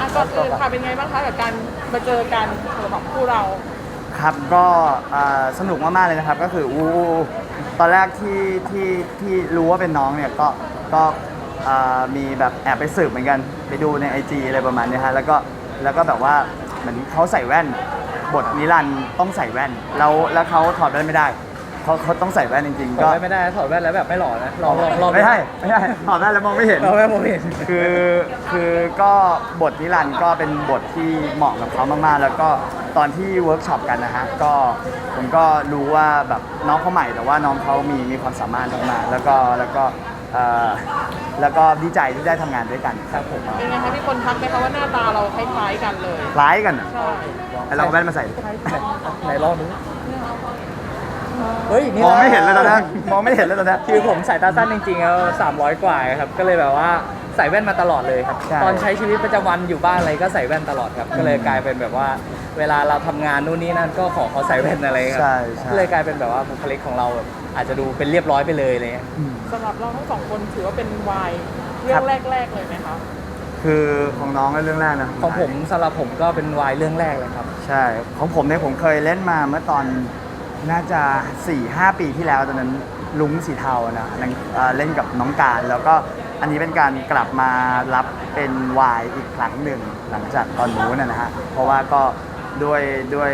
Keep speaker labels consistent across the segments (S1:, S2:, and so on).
S1: อะก่อนอื่นค่ะเป็นไงบ้างคะกับการมาเจอกันสำหรับคู่เรา
S2: ครับก็อ่าสนุกมากๆเลยนะครับ ก็คืออู้ตอนแรกที่ที่ที่รู้ว่าเป็นน้องเนี่ยก็ก็อ่ามีแบบแอบไปสืบเหมือนกันไปดูใน IG อะไรประมาณเนี้ยฮะแล้วก็แล้วก็แบบว่าเหมือนเขาใส่แว่น บทนิรันดร์ต้องใส่แว่น แล้วแล้วเขาถอดแว่นไม่ได้ เขาเขาต้องใส่แว่นจริง
S3: ถ
S2: ๆ
S3: อ
S2: ก็
S3: ดแว่นไม่ได้ถอดแว่นแล้วแบบไม่หล่อนะลองลองลอง
S2: ไม่ใช่ไม่ใช่ถอดแว่นแล้วมองไม่เห็น
S3: เราแว่นมองไม่เห็น
S2: คือคือก็บทนิรันดร์ก็เป็นบทที่เหมาะกับเขามากๆ แล้วก็ตอนที่เวิร์กช็อปกันนะฮะก็ผมก็รู้ว่าแบบน้องเขาใหม่แต่ว่าน้องเขามีมีความสามารถมากๆแล้วก็แล้วก็เอ่อแล้วก็ดีใจที่ได้ทำงานด้วยกันครับผม
S1: เป็นไงคะมีคนทักไหมคะว่าหน้าตาเราคล้ายๆกันเลย
S2: คล้ายกันอะ
S1: ใช่
S2: ไอ้เราเอาแว่นมาใส่
S3: ไหนลองดู เฮ้ยนี่
S2: มองไม่เห็นเลยตอนนั้นมองไม่เห็นเลยตอนนั้น
S3: คือผมสายตาสั้นจริงๆแล้วสามร้อยกว่าครับก็เลยแบบว่าใส่แว่นมาตลอดเลยครับ
S2: ใช่
S3: ตอนใช้ชีวิตประจำวันอยู่บ้านอะไรก็ใส่แว่นตลอดครับ ก็เลยกลายเป็นแบบว่า เวลาเราทำงานนู่นนี่นั่นก็ขอเขาใส่แว่นอะไรครั
S2: ใช่ใช่
S3: ก็เลยกลายเป็นแบบว่าบุคลิกของเราแบบอาจจะดูเป็นเรียบร้อยไปเลยอะไรเลย
S2: อืม
S1: สำหรับเราทั้งสองคนถือว่าเป็นวายเรื่อ
S2: ครั
S1: ง
S2: บ
S1: แรก ๆ เลยไหมคะ
S2: คือของน้องก็เรื่องแรกนะ
S3: ของผมสำหรับผมก็เป็นวายเรื่องแรกเลยครับ
S2: ใช่ ของผมเนี่ยผมเคยเล่นมาเมื่อตอน น่าจะ4-5 ปีที่แล้วตอนนั้นลุงสีเทานะนนเเล่นกับน้องการ แล้วก็อันนี้เป็นการกลับมารับเป็นวายอีกครั้งหนึ่งหลังจากตอนนู้นนะฮะเพราะว่าก็ด้วยด้วย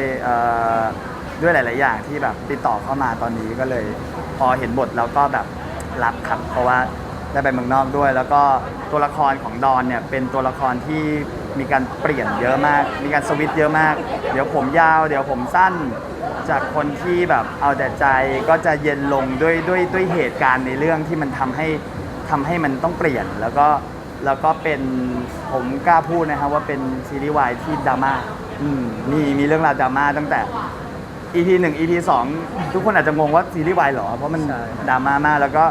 S2: ด้วยหลาย ๆ อย่างที่แบบติดต่อเข้ามาตอนนี้ก็เลยพอเห็นบทแล้วก็แบบรับครับเพราะว่าได้ไปเมืองนอกด้วย แล้วก็ตัวละครของดอนเนี่ยเป็นตัวละครที่ มีการเปลี่ยนเยอะมาก มีการสวิตช์เยอะมาก เดี๋ยวผมยาว เดี๋ยวผมสั้น จากคนที่แบบเอาแต่ใจก็จะเย็นลงด้วยด้วยด้วยเหตุการณ์ในเรื่องที่มันทำให้ทำให้มันต้องเปลี่ยน แล้วก็แล้วก็เป็นผมกล้าพูดนะครับว่าเป็นซีรีส์วายที่ดราม่าอืมมีมีเรื่องราวดราม่าตั้งแต่ EP 1 EP 2ทุกคนอาจจะงงว่าซีรีส์วายเหรอ เพราะมัน
S3: ใช่ครับ
S2: ดราม่ามากแล้วก็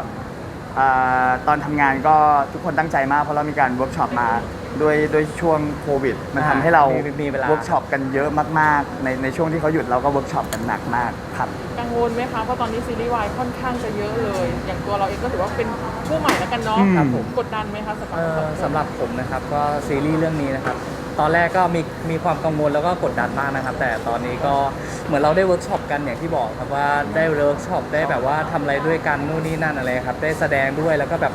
S2: อ่าตอนทำงานก็ทุกคนตั้งใจมาก เพราะเรามีการเวิร์กช็อปมา ด้วยด้วยช่วงโควิด มันทำให้เรา
S3: มีมีเวลา
S2: เวิร์กช็อปกันเยอะมากๆ ในในช่วงที่เขาหยุดเราก็เวิร์กช็อปกันหนักมากครับ
S1: กังวลไหมคะเพราะตอนนี้ซีรีส์วายค่อนข้างจะเยอะเลย อย่างตัวเราเองก็ถือว่าเป็นผู้ใหม่แล้วกันเนาะ
S2: อืม
S3: ครับผม
S1: กดดันไหมคะสำหรับ
S3: เอ่
S1: เรา
S3: อสำหรับผมนะครับก็ซีรีส์เรื่องนี้นะครับ ตอนแรกก็มีมีความกังวลแล้วก็กดดันมากนะครับ แต่ตอนนี้ก็เหมือนเราได้เวิร์กช็อปกันอย่างที่บอกครับว่าได้เวิร์กช็อปได้แบบว่าทำอะไรด้วยกันนู่นนี่นั่นอะไรครับได้แสดงด้วยแล้วก็แบบ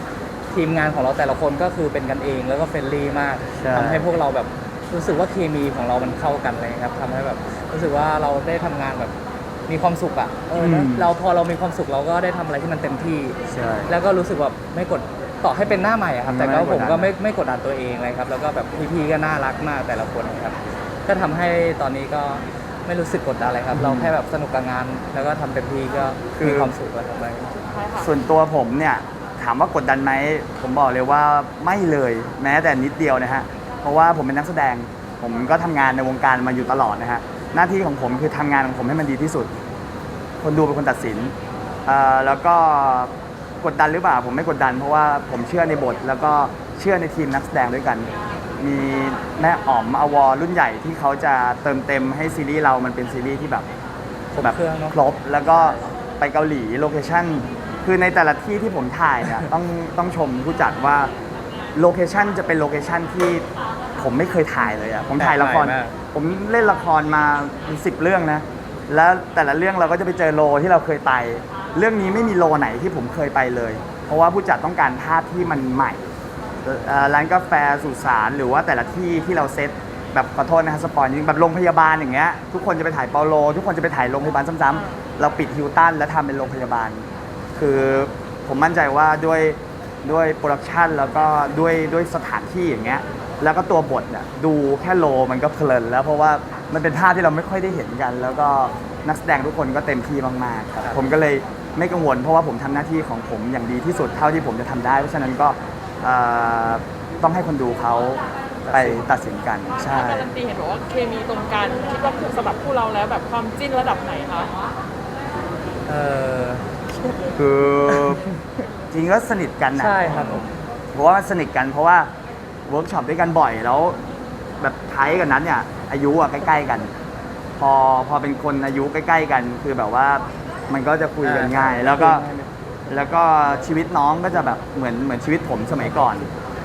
S3: ทีมงานของเราแต่ละคนก็คือเป็นกันเองแล้วก็เฟรนลี่มาก
S2: ใช่
S3: ทำให้พวกเราแบบรู้สึกว่าเคมีของเรามันเข้ากันเลยครับทำให้แบบรู้สึกว่าเราได้ทำงานแบบมีความสุขอะเออนะเราพอเรามีความสุขเราก็ได้ทำอะไรที่มันเต็มที่
S2: ใช่
S3: แล้วก็รู้สึกแบบไม่กดต่อให้เป็นหน้าใหม่อะครับ แต่ก็
S2: ไม่กดดัน
S3: ผมก็ไม่ไม่กดดันตัวเองเลยครับ แล้วก็แบบพี่ๆก็น่ารักมากแต่ละคนครับ ก็ทำให้ตอนนี้ก็ไม่รู้สึกกดดันอะไรครับ เราแค่แบบสนุกกับงาน แล้วก็ทำเต็มที่ก็มีความสุขแล้วครับ
S1: ใช่ค่ะ
S2: ส่วนตัวผมเนี่ย ถามว่ากดดันไหมผมบอกเลยว่าไม่เลยแม้แต่นิดเดียวนะฮะเพราะว่าผมเป็นนักแสดง ผมก็ทำงานในวงการมาอยู่ตลอดนะฮะหน้าที่ของผมคือทำงานของผมให้มันดีที่สุด คนดูเป็นคนตัดสินเอ่อแล้วก็กดดันหรือเปล่าผมไม่กดดัน เพราะว่าผมเชื่อในบท แล้วก็เชื่อในทีมนักแสดงด้วยกัน มีแม่อ๋อมอวอรุ่นใหญ่ที่เขาจะเติมเต็มให้ซีรีส์เรามันเป็นซีรีส์ที่แบบ
S3: ครบ
S2: แบบ
S3: เครื่องเนอะ
S2: ครบแล้วก็ไปเกาหลีโลเคชั่น คือในแต่ละที่ที่ผมถ่ายเนี่ยต้องต้องชมผู้จัดว่าโลเคชั่นจะเป็นโลเคชั่นที่ผมไม่เคยถ่ายเลยอะผมถ่ายละคร
S3: แปลกใหม่มาก
S2: ผมเล่นละครมาเป็นสิบเรื่องนะ แล้วแต่ละเรื่องเราก็จะไปเจอโลที่เราเคยไป เรื่องนี้ไม่มีโลไหนที่ผมเคยไปเลย เพราะว่าผู้จัดต้องการภาพที่มันใหม่เอ่อร้านกาแฟสุสานหรือว่าแต่ละที่ที่เราเซตแบบขอโทษนะฮะสปอยนิดนึงแบบโรงพยาบาลอย่างเงี้ยทุกคนจะไปถ่ายเปาโล ทุกคนจะไปถ่ายโรงพยาบาลซ้ำๆเราปิดฮิลตันแล้วทำเป็นโรงพยาบาล คือผมมั่นใจว่าด้วยด้วยโปรดักชันแล้วก็ด้วยด้วยสถานที่อย่างเงี้ยแล้วก็ตัวบทเนี่ยดูแค่โลมันก็เพลินแล้วเพราะว่ามันเป็นภาพที่เราไม่ค่อยได้เห็นกัน แล้วก็นักแสดงทุกคนก็เต็มที่มากๆครับผมก็เลยไม่กังวล เพราะว่าผมทำหน้าที่ของผมอย่างดีที่สุดเท่าที่ผมจะทำได้ เพราะฉะนั้นก็เอ่อต้องให้คนดูเขาไปตัดสินกันใช่
S1: การันตีเห็นบอกว่าเคมีตรงกันคิดว่าสำหรับคู่เราแล้วแบบความจิ้นระดับไหนคะ
S3: เออ
S2: คือจริงก็สนิทกันนะ
S3: ใช่ครับผม
S2: เพราะว่าสนิทกันเพราะว่าเวิร์กช็อปด้วยกันบ่อยแล้ว แบบไทยกับนั้นเนี่ยอายุอะใกล้ ๆกัน พอพอเป็นคนอายุใกล้ๆกัน คือแบบว่ามันก็จะคุยกันง่าย แล้วก็แล้วก็ชีวิตน้องก็จะแบบเหมือนเหมือนชีวิตผมสมัยก่อน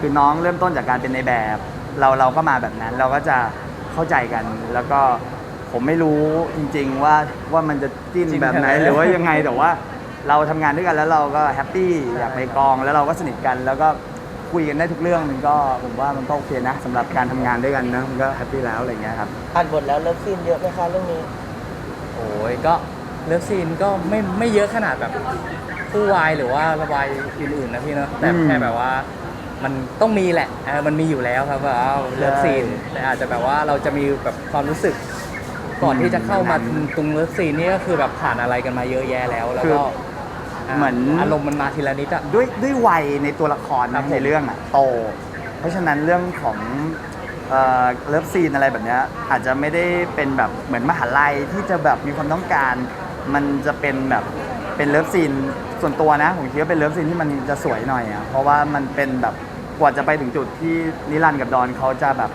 S2: คือน้องเริ่มต้นจากการเป็นในแบบ เราเราก็มาแบบนั้น เราก็จะเข้าใจกัน แล้วก็ผมไม่รู้จริง ๆ ว่าว่ามันจะจิ้น
S3: จิ้น
S2: แบบไหน
S3: ขนาดไหน
S2: หรือว่ายังไงแต่ว่า เราทำงานด้วยกันแล้วเราก็แฮปปี้อยากไปกองแล้วเราก็สนิทกันแล้วก็คุยกันได้ทุกเรื่องมันก็ผมว่ามันก็โอเคนะสำหรับการทำงานด้วยกันนะมันก็แฮปปี้แล้วอะไรเงี้ยครับ
S4: อ่านบทแล้วเลิฟซีนเยอะไหมคะเรื่องนี้
S3: โอ้ยก็เลิฟซีนก็ไม่ไม่เยอะขนาดแบบคู่วายหรือว่าระบายอื่นๆนะพี่เนอะแต่
S2: อืม
S3: แค่แบบว่ามันต้องมีแหละเออมันมีอยู่แล้วครับว่าเอาเลิฟซีน
S2: ใช่
S3: แต่อาจจะแบบว่าเราจะมีแบบความรู้สึก ก่อนที่จะเข้ามา
S2: อืม
S3: ตรงเลิฟซีนนี่ก็คือแบบผ่านอะไรกันมาเยอะแยะแล้ว แล้วก็
S2: คือ เหมือน
S3: อารมณ์มันมาทีละนิดอะ
S2: ด้วยด้วยวัยในตัวละคร
S3: ครั
S2: นะ
S3: บผม
S2: ในเรื่องอะโต เพราะฉะนั้นเรื่องของเลิฟซีนอะไรแบบเนี้ยอาจจะไม่ได้เป็นแบบเหมือนมหาลัยที่จะแบบมีความต้องการ มันจะเป็นแบบเป็นเลิฟซีนส่วนตัวนะผมคิดว่าเป็นเลิฟซีนที่มันจะสวยหน่อยอะเพราะว่ามันเป็นแบบกว่าจะไปถึงจุดที่นิรันดร์กับดอนเขาจะแบบ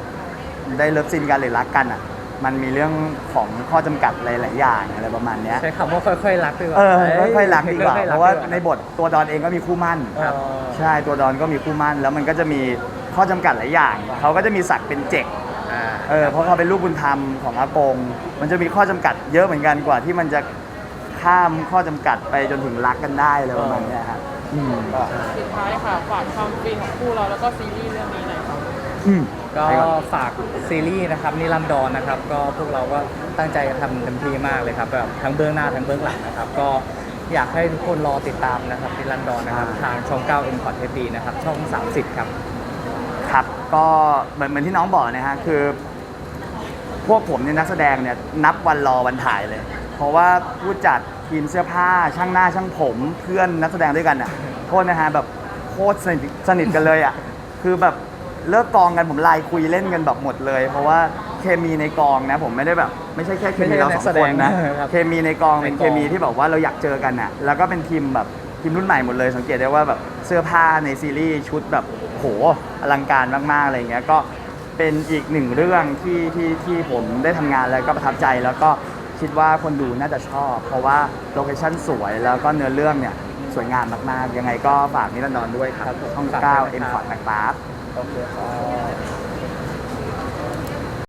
S2: ได้เลิฟซีนกันหรือรักกันอะ มันมีเรื่องของข้อจำกัดหลาย ๆ อย่างอะไรประมาณเนี้ย
S3: ใช้คำว่าค่อยๆรักดีกว่า
S2: เออค่อยๆรักดีกว่า
S3: ค่อยๆ
S2: เพราะว่า
S3: ดีก
S2: ในบทตัวดอนเองก็มีคู่มั่น
S3: ครับ
S2: ใช่ตัวดอนก็มีคู่มั่น แล้วมันก็จะมีข้อจำกัดหลายอย่าง เขาก็จะมีศักดิ์เป็นเจก
S3: อ่า
S2: เออเพราะเขาเป็นลูกบุญธรรมของอากง มันจะมีข้อจำกัดเยอะเหมือนกันกว่าที่มันจะข้ามข้อจำกัดไปจนถึงรักกันได้อะไรประมาณเนี้ยครับอืม
S1: สุดท้ายค่ะฝากความฟินของคู่เราแล้วก็ซีรีส์เรื่องนี้หน่อยค่ะ
S2: อืม
S3: ก็
S2: ไปอน
S3: ฝากซีรีส์นะครับนิรันดรนะครับ ก็พวกเราก็ตั้งใจทำเต็มที่มากเลยครับแบบทั้งเบื้องหน้าทั้งเบื้องหลังนะครับ ก็อยากให้ทุกคนรอติดตามนะครับนิรันดรนะครับ ทางช่อง9 m c o t HD นะครับ ช่อง 30 ครับ
S2: ครับ ก็เหมือนเหมือนที่น้องบอกนะฮะคือ พวกผมเนี่ยนักแสดงเนี่ยนับวันรอวันถ่ายเลย เพราะว่าผู้จัดทีมเสื้อผ้าช่างหน้าช่างผมเพื่อนนักแสดงด้วยกันอะโทษนะฮะแบบโคตรสนิทสนิทกันเลยอะคือแบบ เลิกกองกันผมไลน์คุยเล่นกันแบบหมดเลย เพราะว่าเคมีในกองนะ ผมไม่ได้แบบ ไม่ใช่แค่เคมีเราสองคนนะ
S3: ไม่ใช่นักแสดงครับ
S2: เคมีในกองเป็น
S3: ใน
S2: เค
S3: กอง
S2: มีที่แบบว่าเราอยากเจอกันอะ แล้วก็เป็นทีมแบบทีมรุ่นใหม่หมดเลยสังเกตได้ว่าแบบเสื้อผ้าในซีรีส์ชุดแบบโหอลังการมากๆอะไรอย่างเงี้ยก็เป็นอีกหนึ่งเรื่องที่ที่ที่ผมได้ทำงานแล้วก็ประทับใจแล้วก็คิดว่าคนดูน่าจะชอบ เพราะว่าโลเคชั่นสวยแล้วก็เนื้อเรื่องเนี่ยสวยงามมากๆ ยังไงก็ฝากนิรันดรด้วยครับ
S3: ครับผม
S2: ช่อง
S3: ฝากด้วย
S2: 9
S3: นะครับ
S2: M พอร์ตนะครับ
S3: โอเคครับ